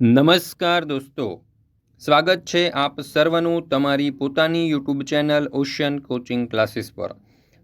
નમસ્કાર દોસ્તો. સ્વાગત છે આપ સર્વનું તમારી પોતાની YouTube channel ocean coaching classes પર.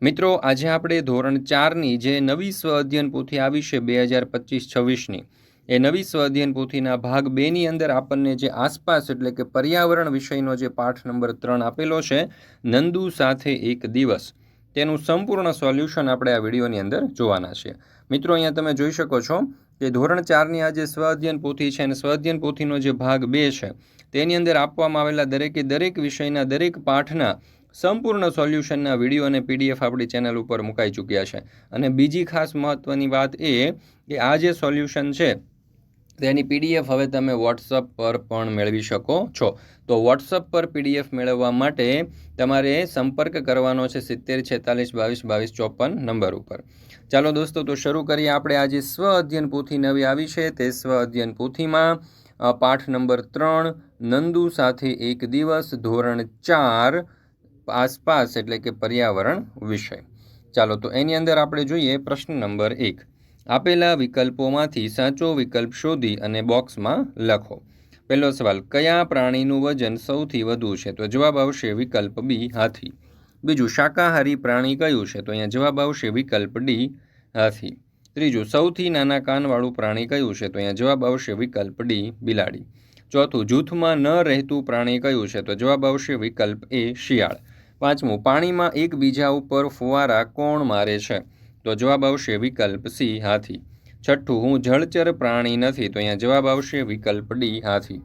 મિત્રો, આજે આપણે ધોરણ ચારની જે નવી સ્વ અધ્યયન પોથી આવી છે બે હજાર પચીસ છવ્વીસની, એ નવી સ્વ અધ્યયન પોથીના ભાગ બેની અંદર આપણને જે આસપાસ એટલે કે પર્યાવરણ વિષયનો જે પાઠ નંબર ત્રણ આપેલો છે, નંદુ સાથે એક દિવસ. તેનું સંપૂર્ણ સોલ્યુશન આપણે આ વિડીયોની અંદર જોવાના છે. મિત્રો, અહીંયા તમે જોઈ શકો છો કે ધોરણ ચારની આ જે સ્વ અધ્યયન પોથી છે અને સ્વઅધ્યયન પોથીનો જે ભાગ બે છે, તેની અંદર આપવામાં આવેલા દરેકે દરેક વિષયના દરેક પાઠના સંપૂર્ણ સોલ્યુશનના વીડિયો અને પીડીએફ આપણી ચેનલ ઉપર મુકાઈ ચૂક્યા છે. અને બીજી ખાસ મહત્ત્વની વાત એ કે આ જે સોલ્યુશન છે તેની પીડીએફ હવે તમે વોટ્સઅપ પર પણ મેળવી શકો છો. તો વોટ્સઅપ પર પીડીએફ મેળવવા માટે તમારે સંપર્ક કરવાનો છે સિત્તેર, છેતાલીસ, બાવીસ બાવીસ, ચોપન નંબર ઉપર. ચાલો દોસ્તો, તો શરૂ કરીએ આપણે. આજે સ્વ અધ્યયન પોથી નવી આવી છે. તે સ્વ અધ્યયન પોથીમાં પાઠ નંબર ત્રણ, નંદુ સાથે એક દિવસ, ધોરણ ચાર, આસપાસ એટલે કે પર્યાવરણ વિષય. ચાલો, તો એની અંદર આપણે જોઈએ પ્રશ્ન નંબર એક. આપેલા વિકલ્પોમાંથી સાચો વિકલ્પ શોધી અને બોક્સમાં લખો. પહેલો સવાલ, કયા પ્રાણીનું વજન સૌથી વધુ છે? તો જવાબ આવશે વિકલ્પ બી, હાથી. બીજું, શાકાહારી પ્રાણી કયું છે? તો અહીંયા જવાબ આવશે વિકલ્પ ડી, હાથી. ત્રીજું, સૌથી નાના કાનવાળું પ્રાણી કયું છે? તો અહીંયા જવાબ આવશે વિકલ્પ ડી, બિલાડી. ચોથું, જૂથમાં ન રહેતું પ્રાણી કયું છે? તો જવાબ આવશે વિકલ્પ એ, શિયાળ. પાંચમું, પાણીમાં એકબીજા ઉપર ફુવારા કોણ મારે છે? તો જવાબ આવશે વિકલ્પ સી, હાથી. છઠ્ઠું, હું જળચર પ્રાણી નથી, તો અહીંયા જવાબ આવશે વિકલ્પ ડી, હાથી.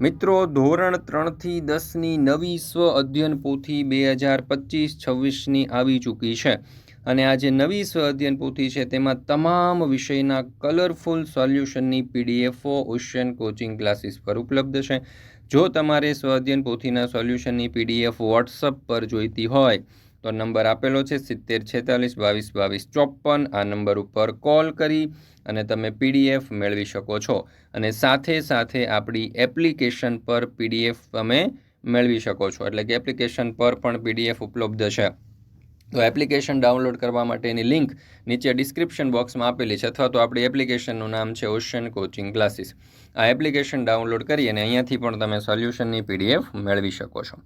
મિત્રો, ધોરણ ત્રણથી દસની નવી સ્વ અધ્યયન પોથી બે હજાર પચીસ છવ્વીસની આવી ચૂકી છે. અને આ જે નવી સ્વ અધ્યયન પોથી છે, તેમાં તમામ વિષયના કલરફુલ સોલ્યુશનની પીડીએફઓ ઓશિયન કોચિંગ ક્લાસીસ પર ઉપલબ્ધ છે. જો તમારે સ્વ અધ્યયન પોથીના સોલ્યુશનની પીડીએફ વોટ્સઅપ પર જોઈતી હોય તો નંબર આપેલો છે સિત્તેર, છેતાલીસ, બાવીસ બાવીસ, ચોપન. આ નંબર ઉપર કોલ કરી અને તમે પીડીએફ મેળવી શકો છો. અને સાથે સાથે આપણી એપ્લિકેશન પર પીડીએફ તમે મેળવી શકો છો. એટલે કે એપ્લિકેશન પર પણ પીડીએફ ઉપલબ્ધ છે. તો એપ્લિકેશન ડાઉનલોડ કરવા માટેની લિંક નીચે ડિસ્ક્રિપ્શન બોક્સમાં આપેલી છે અથવા તો આપણી એપ્લિકેશનનું નામ છે ઓશન કોચિંગ ક્લાસીસ આ એપ્લિકેશન ડાઉનલોડ કરી અને અહીંયાથી પણ તમે સોલ્યુશનની પીડીએફ મેળવી શકો છો.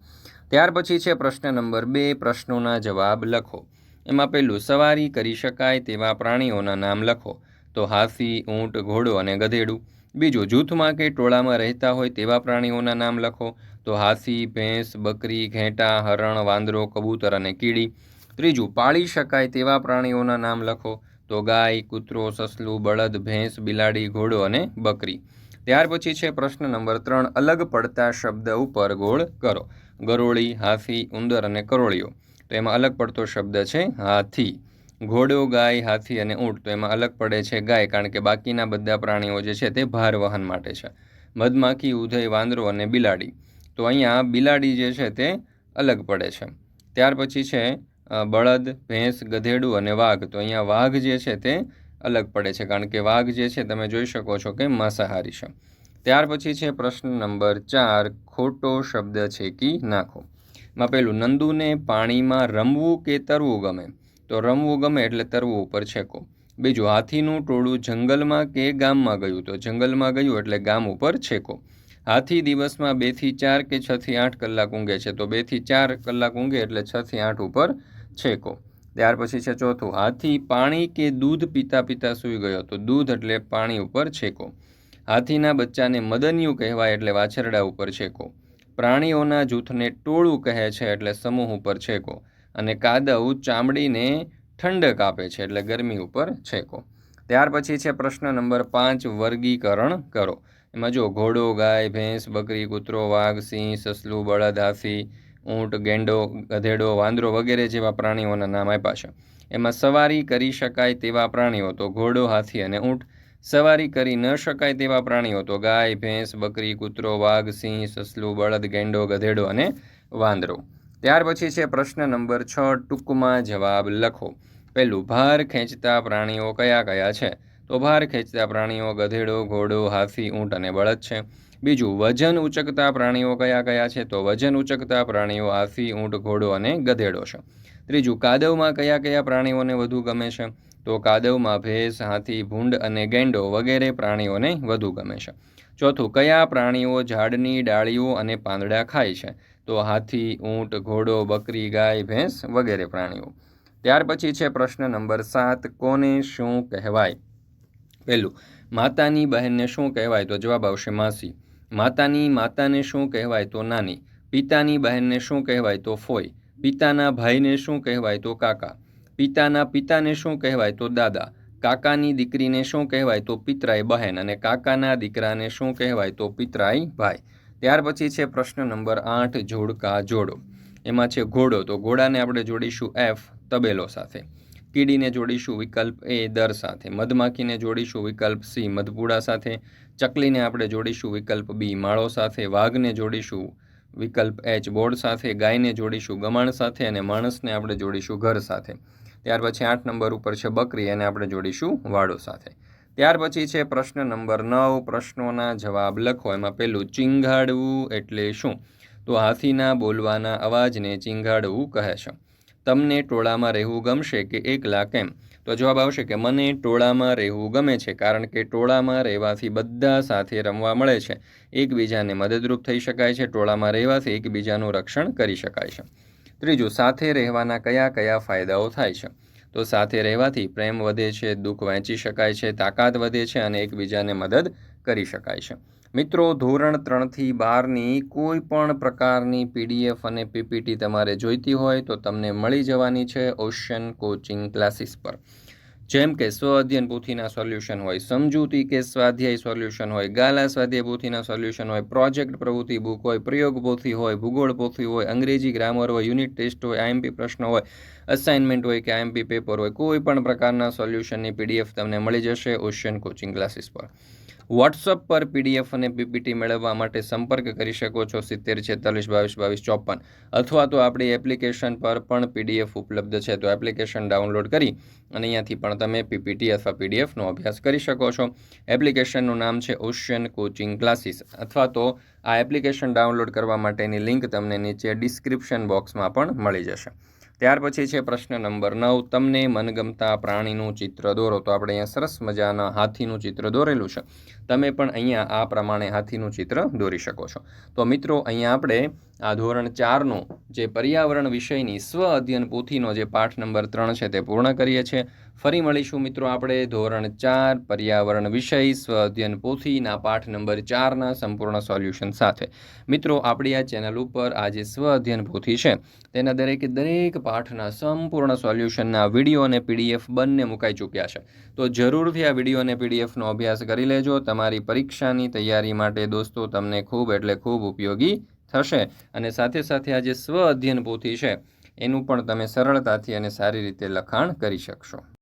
ત્યાર પછી છે પ્રશ્ન નંબર બે, પ્રશ્નોના જવાબ લખો. એમાં પહેલું, સવારી કરી શકાય તેવા પ્રાણીઓના નામ લખો. તો હાથી, ઊંટ, ઘોડો અને ગધેડું. બીજું, જૂથમાં કે ટોળામાં રહેતા હોય તેવા પ્રાણીઓના નામ લખો. તો હાથી, ભેંસ, બકરી, ઘેંટા, હરણ, વાંદરો, કબૂતર અને કીડી. ત્રીજું, પાળી શકાય તેવા પ્રાણીઓના નામ લખો. તો ગાય, કૂતરો, સસલું, બળદ, ભેંસ, બિલાડી, ઘોડો અને બકરી. ત્યાર પછી છે પ્રશ્ન નંબર ત્રણ, અલગ પડતા શબ્દ ઉપર ગોળ કરો. ગરોળી, હાથી, ઉંદર અને કરોળીઓ. તો એમાં અલગ પડતો શબ્દ છે હાથી. ઘોડો, ગાય, હાથી અને ઊંટ. તો એમાં અલગ પડે છે ગાય, કારણ કે બાકીના બધા પ્રાણીઓ જે છે તે ભાર વહન માટે છે. મધમાખી ઉધય વાંદરો અને બિલાડી. તો અહીંયા બિલાડી જે છે તે અલગ પડે છે. ત્યાર પછી છે બળદ, ભેંસ, ગધેડું અને વાઘ. તો અહીંયા વાઘ જે છે તે અલગ પડે છે, કારણ કે વાઘ જે છે તમે જોઈ શકો છો કે માંસાહારી છે. ત્યાર પછી છે પ્રશ્ન નંબર ચાર, ખોટો શબ્દ છે કી નાખો? માં પેલું, નંદુને પાણીમાં રમવું કે તરવું ગમે? તો રમવું ગમે એટલે તરવું ઉપર છેકો. બીજું, હાથીનું ટોળું જંગલમાં કે ગામમાં ગયું? તો જંગલમાં ગયું એટલે ગામ ઉપર છેકો. હાથી દિવસમાં બેથી ચાર કે છથી આઠ કલાક ઊંઘે છે? તો બેથી ચાર કલાક ઊંઘે એટલે છથી આઠ ઉપર છેકો. ત્યાર પછી છે ચોથું, હાથી, પાણી કે દૂધ પીતા પીતા સૂઈ ગયો તો દૂધ એટલે પાણી ઉપર છેકો. હાથીના બચ્ચાને મદનિયું કહેવાય એટલે વાછરડા ઉપર છેકો. પ્રાણીઓના જૂથને ટોળું કહે છે એટલે સમૂહ ઉપર છેકો. અને કાદવ ચામડીને ઠંડક આપે છે એટલે ગરમી ઉપર છેકો. ત્યાર પછી છે પ્રશ્ન નંબર પાંચ, વર્ગીકરણ કરો. એમાં જો ઘોડો, ગાય, ભેંસ, બકરી, કૂતરો, વાઘ, સિંહ, સસલું, બળદ, હાથી ઊંટ, ગેંડો, ગધેડો, વાંદરો વગેરે જેવા પ્રાણીઓના નામ આપ્યા છે. એમાં સવારી કરી શકાય તેવા પ્રાણીઓ તો ઘોડો, હાથી અને ઊંટ. સવારી કરી ન શકાય તેવા પ્રાણીઓ તો ગાય, ભેંસ, બકરી, કૂતરો, વાઘ, સિંહ, સસલું, બળદ, ગેંડો, ગધેડો અને વાંદરો. ત્યાર પછી છે પ્રશ્ન નંબર છ, ટૂંકમાં જવાબ લખો. પહેલું, ભાર ખેંચતા પ્રાણીઓ કયા કયા છે? તો ભાર ખેંચતા પ્રાણીઓ ગધેડો, ઘોડો, હાથી, ઊંટ અને બળદ છે. બીજું, વજન ઉચકતા પ્રાણીઓ કયા કયા છે? તો વજન ઉચકતા પ્રાણીઓ હાથી ઊંટ, ઘોડો અને ગધેડો છે. ત્રીજું, કાદવમાં કયા કયા પ્રાણીઓને વધુ ગમે છે? તો કાદવમાં ભેંસ, હાથી, ભૂંડ અને ગેંડો વગેરે પ્રાણીઓને વધુ ગમે છે. ચોથું, કયા પ્રાણીઓ ઝાડની ડાળીઓ અને પાંદડા ખાય છે? તો હાથી, ઊંટ, ઘોડો, બકરી, ગાય, ભેંસ વગેરે પ્રાણીઓ. ત્યાર પછી છે પ્રશ્ન નંબર સાત, કોને શું કહેવાય? પહેલું, માતાની બહેનને શું કહેવાય? તો જવાબ આવશે માસી. માતાની માતાને શું કહેવાય તો નાની, પિતાની બહેનને શું કહેવાય તો ફોઈ, પિતાના ભાઈને શું કહેવાય તો કાકા, પિતાના પિતાને શું કહેવાય તો દાદા, કાકાની દીકરીને શું કહેવાય તો પિતરાઈ બહેન અને કાકાના દીકરાને શું કહેવાય તો પિતરાઈ ભાઈ. ત્યાર પછી છે પ્રશ્ન નંબર આઠ, જોડકા જોડો. એમાં છે ઘોડો, તો ઘોડાને આપણે જોડીશું એફ, તબેલો સાથે. કીડીને જોડીશું વિકલ્પ એ દર સાથે. મધમાખીને જોડીશું વિકલ્પ સી મધપુડા સાથે. ચકલીને આપણે જોડીશું વિકલ્પ બી માળો સાથે. વાઘને જોડીશું વિકલ્પ એચ બોર્ડ સાથે. ગાયને જોડીશું ગમાણ સાથે અને માણસને આપણે જોડીશું ઘર સાથે. ત્યાર પછી આઠ નંબર ઉપર છે બકરી એને આપણે જોડીશું વાડો સાથે. ત્યાર પછી છે પ્રશ્ન નંબર નવ. પ્રશ્નોના જવાબ લખો. એમાં પહેલું ચીંગાડવું એટલે શું? તો હાથીના બોલવાના અવાજને ચીંગાડવું કહે છે. તમને ટોળામાં રહેવું ગમશે કે એકલા કેમ તો જવાબ આવશે કે મને ટોળામાં રહેવું ગમે છે, કારણ કે ટોળામાં રહેવાથી બધા સાથે રમવા મળે છે. એકબીજાને મદદરૂપ થઈ શકાય છે, ટોળામાં રહેવાથી એકબીજાનું રક્ષણ કરી શકાય છે. ત્રીજું, સાથે રહેવાના કયા કયા ફાયદાઓ થાય છે? તો સાથે રહેવાથી પ્રેમ વધે છે, દુઃખ વહેંચી શકાય છે, તાકાત વધે છે અને એકબીજાને મદદ કરી શકાય છે. મિત્રો, ધોરણ ત્રણથી બારની કોઈ પણ પ્રકારની પીડીએફ અને પીપીટી તમારે જોઈતી હોય તો તમને મળી જવાની છે ઓશન કોચિંગ ક્લાસીસ પર. જેમ કે સ્વ અધ્યયન પોથીના સોલ્યુશન હોય, સમજૂતી કે સ્વાધ્યાય સોલ્યુશન હોય, ગાલા સ્વાધ્યાય પોથીના સોલ્યુશન હોય, પ્રોજેક્ટ પ્રવૃત્તિ બુક હોય, પ્રયોગ પોથી હોય, ભૂગોળ પોથી હોય, અંગ્રેજી ગ્રામર હોય, યુનિટ ટેસ્ટ હોય આઈએમપી પ્રશ્ન હોય, અસાઇનમેન્ટ હોય કે આઈએમપી પેપર હોય, કોઈ પણ પ્રકારના સોલ્યુશનની પીડીએફ તમને મળી જશે ઓશિયન કોચિંગ ક્લાસીસ પર. વોટ્સઅપ પર પીડીએફ અને પીપીટી મેળવવા માટે સંપર્ક કરી શકો છો. સિત્તેર, છેતાલીસ, બાવીસ બાવીસ, ચોપન. અથવા તો આપણી એપ્લિકેશન પર પણ પીડીએફ ઉપલબ્ધ છે. તો એપ્લિકેશન ડાઉનલોડ કરી અને અહીંયાથી પણ તમે પીપીટી અથવા પીડીએફનો અભ્યાસ કરી શકો છો. એપ્લિકેશનનું નામ છે ઓશિયન કોચિંગ ક્લાસીસ અથવા તો આ એપ્લિકેશન ડાઉનલોડ કરવા માટેની લિંક તમને નીચે ડિસ્ક્રિપ્શન બોક્સમાં પણ મળી જશે. ત્યાર પછી છે પ્રશ્ન નંબર નવ. તમને મનગમતા પ્રાણીનું ચિત્ર દોરો. તો આપણે અહીંયા સરસ મજાના હાથીનું ચિત્ર દોરેલું છે. તમે પણ અહીંયા આ પ્રમાણે હાથીનું ચિત્ર દોરી શકો છો. તો મિત્રો, અહીંયા આપણે આ ધોરણ ચારનું જે પર્યાવરણ વિષયની સ્વ અધ્યયન પોથીનો જે પાઠ નંબર ત્રણ છે તે પૂર્ણ કરીએ છીએ. ફરી મળીશું મિત્રો આપણે ધોરણ ચાર પર્યાવરણ વિષય સ્વ અધ્યયન પોથીના પાઠ નંબર ચારના સંપૂર્ણ સોલ્યુશન સાથે. મિત્રો, આપણી આ ચેનલ ઉપર આ જે સ્વ અધ્યયન પોથી છે. તેના દરેકે દરેક પાઠના સંપૂર્ણ સોલ્યુશનના વીડિયો અને પીડીએફ બંને મુકાઈ ચૂક્યા છે. તો જરૂરથી આ વીડિયો અને પીડીએફનો અભ્યાસ કરી લેજો. તમારી પરીક્ષાની તૈયારી માટે દોસ્તો, તમને ખૂબ એટલે ખૂબ ઉપયોગી થશે. અને સાથે સાથે આ જે સ્વ અધ્યયન પોથી છે. એનું પણ તમે સરળતાથી અને સારી રીતે લખાણ કરી શકશો.